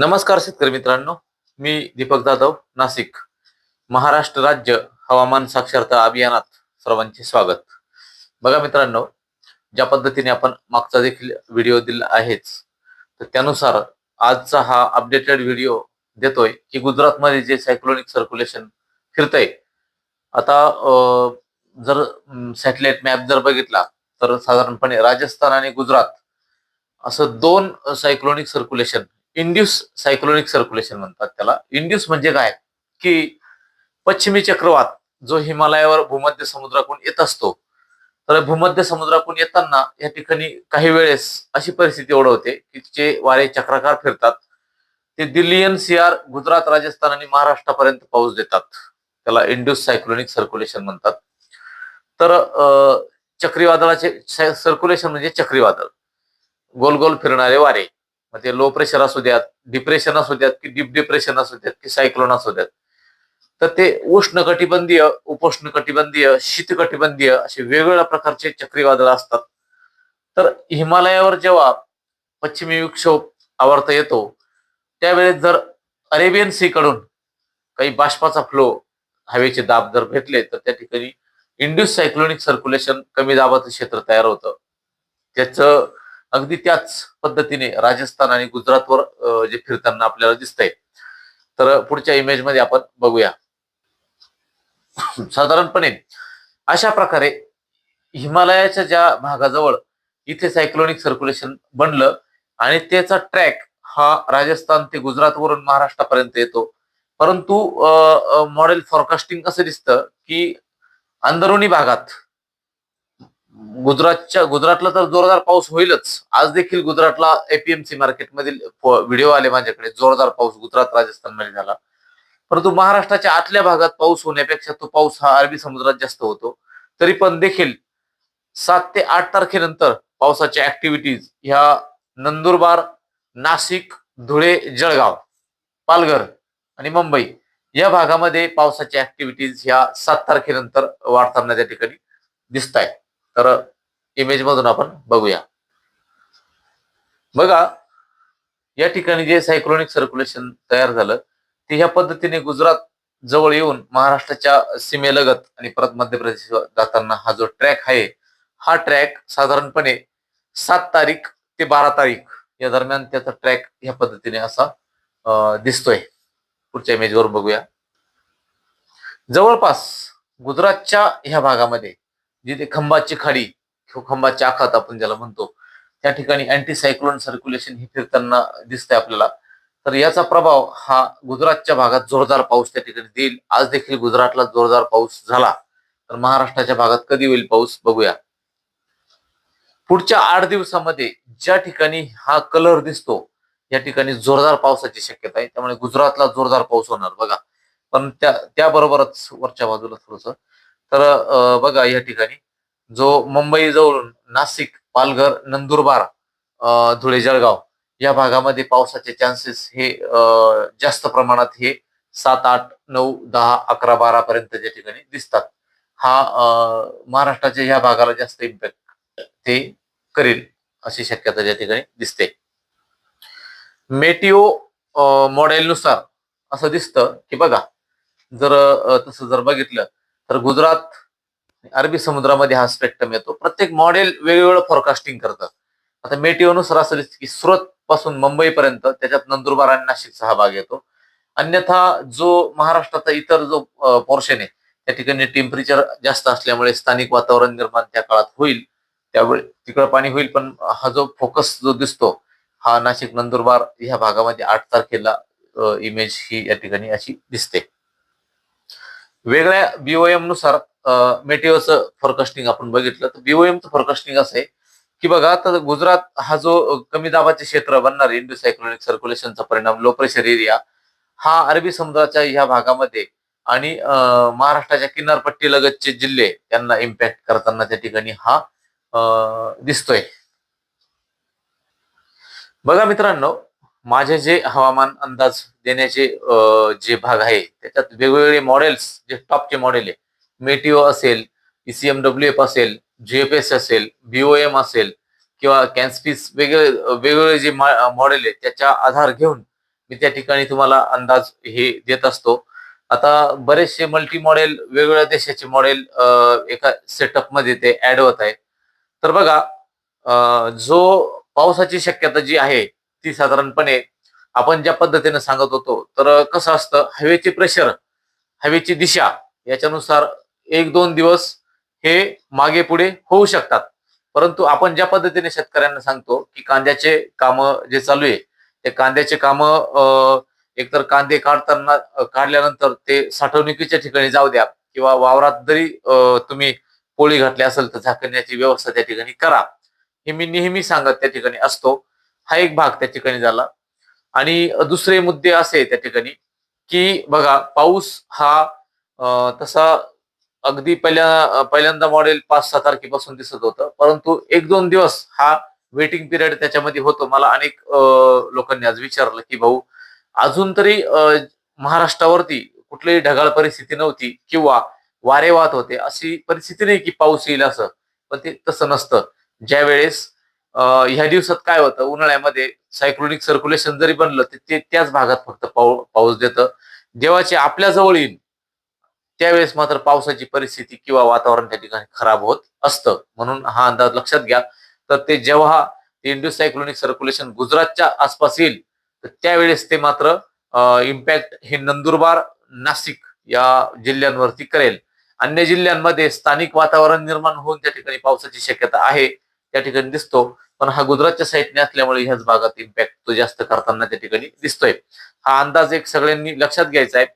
नमस्कार शेतकरी मित्रांनो मी दीपक जाधव नाशिक. महाराष्ट्र राज्य हवामान साक्षरता अभियानात सर्वांचे स्वागत. बघा मित्रांनो ज्या पद्धतीने आपण मागचा देखील व्हिडिओ दिला आहेच तर त्यानुसार आजचा हा अपडेटेड व्हिडिओ देतोय की गुजरातमध्ये जे सायक्लोनिक सर्क्युलेशन फिरतंय. आता जर सॅटेलाइट मॅप जर बघितला तर साधारणपणे राजस्थान आणि गुजरात असं दोन cyclonic circulation induce cyclonic circulation म्हणतात त्याला. इंड्यूस म्हणजे काय? की पश्चिमी चक्रवात जो हिमालयावर भूमध्य समुद्राकडून येत असतो तर भूमध्य समुद्राकडून येताना या ठिकाणी काही वेळेस अशी परिस्थिती ओढवते की जे वारे चक्राकार फिरतात ते दिल्ली एनसीआर गुजरात राजस्थान आणि महाराष्ट्रापर्यंत पाऊस देतात. त्याला इंड्यूस सायक्लोनिक सर्क्युलेशन म्हणतात. तर चक्रीवादळाचे सर्क्युलेशन म्हणजे चक्रीवादळ. गोल गोल फिरणारे वारे. ते लो प्रेशर असू द्यात डिप्रेशन असू द्यात की डीप डिप्रेशन असू द्यात की सायक्लोन असू द्यात. तर ते उष्ण कटिबंधीय उपोष्ण कटिबंधीय शीत कटिबंधीय असे वेगवेगळ्या प्रकारचे चक्रीवादळ असतात. तर हिमालयावर जेव्हा पश्चिमी विक्षोभ आवर्त येतो त्यावेळेस जर अरेबियन सी कडून काही बाष्पाचा फ्लो हवेचे दाब जर भेटले तर त्या ठिकाणी इंड्यूस सायक्लोनिक सर्क्युलेशन कमी दाबाचं क्षेत्र तयार होतं. त्याचं अगदी त्याच पद्धतीने राजस्थान आणि गुजरातवर जे फिरताना आपल्याला दिसतंय. तर पुढच्या इमेजमध्ये आपण बघूया. साधारणपणे अशा प्रकारे हिमालयाच्या ज्या भागाजवळ इथे सायक्लोनिक सर्क्युलेशन बनलं आणि त्याचा ट्रॅक हा राजस्थान ते गुजरातवरून महाराष्ट्रापर्यंत येतो. परंतु मॉडेल फॉरकास्टिंग असं दिसतं की अंदरुनी भागात गुजरातच्या गुजरातला तर जोरदार पाऊस होईलच. आज देखील गुजरातला एपीएमसी मार्केटमधील व्हिडिओ आले माझ्याकडे. जोरदार पाऊस गुजरात राजस्थानमध्ये झाला. परंतु महाराष्ट्राच्या आतल्या भागात पाऊस होण्यापेक्षा तो पाऊस हा अरबी समुद्रात जास्त होतो. तरी पण देखील सात ते आठ तारखेनंतर पावसाच्या ऍक्टिव्हिटीज ह्या नंदुरबार नाशिक धुळे जळगाव पालघर आणि मुंबई या भागामध्ये पावसाच्या ऍक्टिव्हिटीज ह्या सात तारखेनंतर वाढताना त्या ठिकाणी दिसत आहेत तर इमेज मधून आपण बघूया. बघा या ठिकाणी जे सायक्लोनिक सर्क्युलेशन तयार झालं ते ह्या पद्धतीने गुजरात जवळ येऊन महाराष्ट्राच्या सीमेलगत आणि परत मध्य प्रदेश जाताना हा जो ट्रॅक आहे हा ट्रॅक साधारणपणे सात तारीख ते बारा तारीख या दरम्यान त्याचा ट्रॅक ह्या पद्धतीने असा दिसतोय. पुढच्या इमेजवर बघूया. जवळपास गुजरातच्या ह्या भागामध्ये जिथे खंबाची खाडी किंवा खंबाची आखात आपण ज्याला म्हणतो त्या ठिकाणी अँटी सायक्लोन सर्क्युलेशन हे फिरताना दिसतंय आपल्याला. तर याचा प्रभाव हा गुजरातच्या भागात जोरदार पाऊस त्या ठिकाणी देईल. आज देखील गुजरातला जोरदार पाऊस झाला. तर महाराष्ट्राच्या भागात कधी होईल पाऊस बघूया. पुढच्या आठ दिवसामध्ये ज्या ठिकाणी हा कलर दिसतो या ठिकाणी जोरदार पावसाची शक्यता आहे. त्यामुळे गुजरातला जोरदार पाऊस होणार बघा. पण त्या त्याबरोबरच वरच्या बाजूला थोडस तर बघा या ठिकाणी. जो मुंबई जवळून नाशिक पालघर नंदुरबार अं, धुळे जळगाव या भागामध्ये पावसाचे चान्सेस हे अं, जास्त प्रमाणात हे सात आठ नऊ दहा अकरा बारा पर्यंत ज्या ठिकाणी दिसतात. हा अं, महाराष्ट्राच्या ह्या भागाला जास्त इम्पॅक्ट ते करेल अशी शक्यता ज्या ठिकाणी दिसते. मेटिओ मॉडेलनुसार असं दिसतं की बघा जर तसं जर बघितलं तर गुजरात अरबी समुद्रामध्ये हा स्पेक्ट्रम येतो. प्रत्येक मॉडेल वेगवेगळं फॉरकास्टिंग करतं. आता मेटिओनु सरासरी स्रोत पासून मुंबईपर्यंत त्याच्यात नंदुरबार आणि नाशिकचा हा भाग येतो. अन्यथा जो महाराष्ट्राचा इतर जो पोर्शन आहे त्या ठिकाणी टेम्परेचर जास्त असल्यामुळे स्थानिक वातावरण निर्माण त्या काळात होईल. त्यावेळी तिकडं पाणी होईल पण हा जो फोकस जो दिसतो हा नाशिक नंदुरबार ह्या भागामध्ये आठ तारखेला इमेज ही या ठिकाणी अशी दिसते. वेगळ्या बीओएमनुसार मेटेओचं फॉरकास्टिंग आपण बघितलं. तर बीओएमचं फोरकास्टिंग असं आहे की बघा आता गुजरात हा जो कमी दाबाचे क्षेत्र बनणार इंडो सायक्लोनिक सर्क्युलेशनचा परिणाम लो प्रेशर एरिया हा अरबी समुद्राच्या ह्या भागामध्ये आणि महाराष्ट्राच्या किनारपट्टी लगतचे जिल्हे यांना इम्पॅक्ट करताना त्या ठिकाणी हा दिसतोय. बघा मित्रांनो माझे जे हवामान अंदाज देण्याचे जे भाग आहे त्याच्यात वेगवेगळे मॉडेल्स जे टॉपचे मॉडेल आहे. मेटिओ असेल ईसीएमडब्ल्यू एफ असेल जीएफएस असेल बीओएम असेल किंवा कॅन्सपीस वेगळे वेगवेगळे जे मॉडेल आहे त्याच्या आधार घेऊन मी त्या ठिकाणी तुम्हाला अंदाज हे देत असतो. आता बरेचसे मल्टी मॉडेल वेगवेगळ्या देशाचे मॉडेल एका सेटअपमध्ये ते ऍड होत आहे. तर बघा जो पावसाची शक्यता जी आहे ती साधारणपणे आपण ज्या पद्धतीने सांगत होतो तर कसं असतं हवेचे प्रेशर हवेची दिशा याच्यानुसार एक दोन दिवस हे मागे पुढे होऊ शकतात. परंतु आपण ज्या पद्धतीने शेतकऱ्यांना सांगतो की कांद्याचे काम जे चालू आहे ते कांद्याचे काम एकतर कांदे काढताना काढल्यानंतर ते साठवणुकीच्या ठिकाणी जाऊ द्या किंवा वावरात जरी तुम्ही पोळी घातली असेल तर झाकण्याची व्यवस्था त्या ठिकाणी करा. हे मी नेहमी सांगत त्या ठिकाणी असतो. हा एक भाग त्या ठिकाणी झाला. आणि दुसरे मुद्दे असे त्या ठिकाणी की बघा पाऊस हा तसा अगदी पहिल्या पहिल्यांदा मॉडेल पाच सहा तारखेपासून दिसत होतं. परंतु एक दोन दिवस हा वेटिंग पिरियड त्याच्यामध्ये होतो. मला अनेक लोकांनी आज विचारलं की भाऊ अजून तरी महाराष्ट्रावरती कुठलीही ढगाळ परिस्थिती नव्हती किंवा वारे वाहत होते अशी परिस्थिती नाही की पाऊस येईल असं. पण ते तसं नसतं. ज्या वेळेस ह्या दिवसात काय होतं? उन्हाळ्यामध्ये सायक्लोनिक सर्क्युलेशन जरी बनलं तर ते त्याच भागात फक्त पाऊ पाऊस देतं. जेव्हाचे आपल्या जवळ येईल त्यावेळेस मात्र पावसाची परिस्थिती किंवा वातावरण त्या ठिकाणी खराब होत असतं. म्हणून हा अंदाज लक्षात घ्या. तर ते जेव्हा इंडो सायक्लोनिक सर्क्युलेशन गुजरातच्या आसपास येईल तर त्यावेळेस ते मात्र इम्पॅक्ट हे नंदुरबार नाशिक या जिल्ह्यांवरती करेल. अन्य जिल्ह्यांमध्ये स्थानिक वातावरण निर्माण होऊन त्या ठिकाणी पावसाची शक्यता आहे. त्या ठिकाणी दिसतो. पण हा गुजरातच्या साईडने असल्यामुळे ह्याच भागात इम्पॅक्ट तो जास्त करताना त्या ठिकाणी दिसतोय. हा अंदाज एक सगळ्यांनी लक्षात घ्यायचा आहे.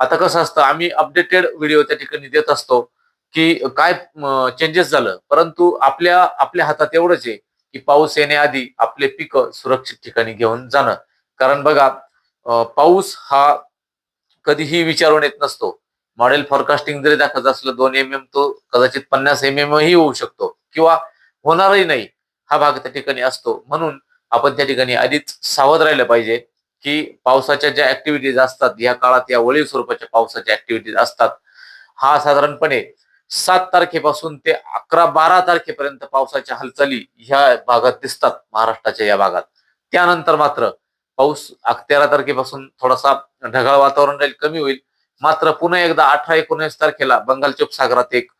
आता कसं असतं आम्ही अपडेटेड व्हिडिओ त्या ठिकाणी देत असतो की काय चेंजेस झालं. परंतु आपल्या आपल्या हातात एवढंच आहे की पाऊस येण्याआधी आपले पीक सुरक्षित ठिकाणी घेऊन जाणं. कारण बघा पाऊस हा कधीही विचारून येत नसतो. मॉडेल फॉरकास्टिंग जरी दाखवत असलं दोन एम एम तो कदाचित पन्नास एम एम ही होऊ शकतो. किंवा होणारही नाही. हा भाग त्या ठिकाणी असतो. म्हणून आपण त्या ठिकाणी आधीच सावध राहिलं पाहिजे की पावसाच्या ज्या ऍक्टिव्हिटीज असतात या काळात या वळीव स्वरूपाच्या पावसाच्या ऍक्टिव्हिटीज असतात. हा साधारणपणे सात तारखेपासून ते अकरा बारा तारखेपर्यंत पावसाच्या हालचाली ह्या भागात दिसतात महाराष्ट्राच्या या भागात. त्यानंतर मात्र पाऊस तेरा तारखेपासून थोडासा ढगाळ वातावरण राहील कमी होईल. मात्र पुन्हा एकदा अठरा एकोणीस तारखेला बंगालच्या उपसागरात एक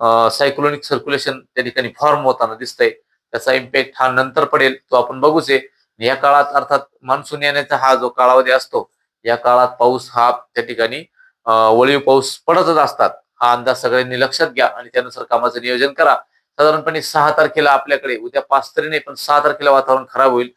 सायक्लोनिक सर्क्युलेशन त्या ठिकाणी फॉर्म होताना दिसतंय. त्याचा इम्पॅक्ट हा नंतर पडेल तो आपण बघूच आहे. या काळात अर्थात मान्सून येण्याचा हा जो कालावधी असतो या काळात पाऊस हा त्या ठिकाणी वळीव पाऊस पडतच असतात. हा अंदाज सगळ्यांनी लक्षात घ्या आणि त्यानुसार कामाचं नियोजन करा. साधारणपणे सहा तारखेला आपल्याकडे उद्या पाच तरी नाही पण सहा तारखेला वातावरण खराब होईल.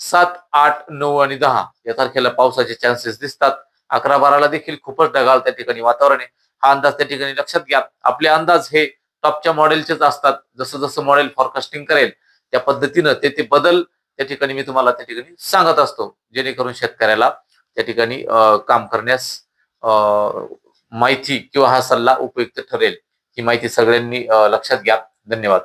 सात आठ नऊ आणि दहा या तारखेला पावसाचे चान्सेस दिसतात. अकरा बाराला देखील खूपच ढगाळ त्या ठिकाणी वातावरण आहे. हा अंदाज त्या ठिकाणी लक्षात घ्या. आपले अंदाज हे टॉपच्या मॉडेलचेच असतात. जसं जसं मॉडेल फॉरकास्टिंग करेल त्या पद्धतीनं ते ते बदल त्या ठिकाणी मी तुम्हाला त्या ठिकाणी सांगत असतो. जेणेकरून शेतकऱ्याला त्या ठिकाणी काम करण्यास माहिती किंवा हा सल्ला उपयुक्त ठरेल. ही माहिती सगळ्यांनी लक्षात घ्या. धन्यवाद.